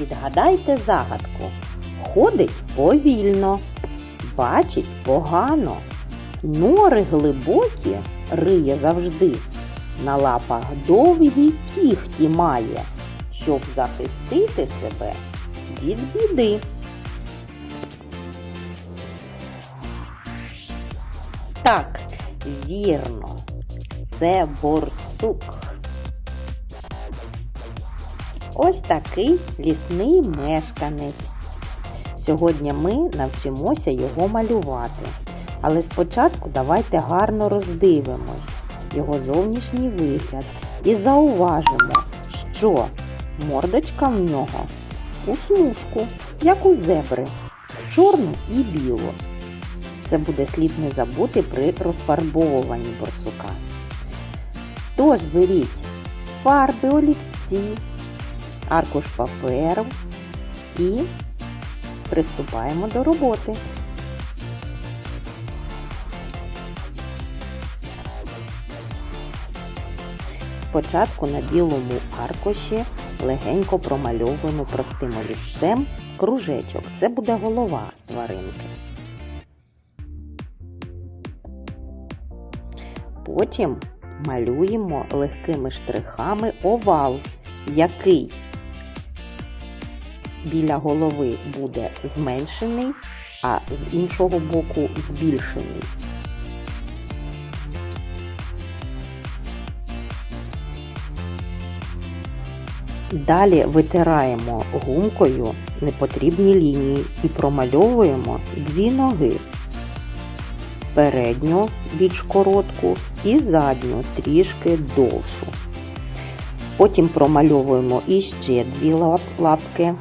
Відгадайте загадку. Ходить повільно, бачить погано. Нори глибокі риє завжди. На лапах довгі кіхті має, щоб захистити себе від біди. Так, вірно, це борсук. Ось такий лісний мешканець. Сьогодні ми навчимося його малювати. Але спочатку давайте гарно роздивимось його зовнішній вигляд і зауважимо, що мордочка в нього у смужку, як у зебри, чорну і білу. Це буде слід не забути при розфарбовуванні борсука. Тож беріть фарби, олівці, аркуш паперу і приступаємо до роботи. Спочатку на білому аркуші легенько промальовуємо простим олівцем кружечок. Це буде голова тваринки. Потім малюємо легкими штрихами овал, який біля голови буде зменшений, а з іншого боку збільшений. Далі витираємо гумкою непотрібні лінії і промальовуємо дві ноги. Передню більш коротку і задню трішки довшу. Потім промальовуємо іще дві лапки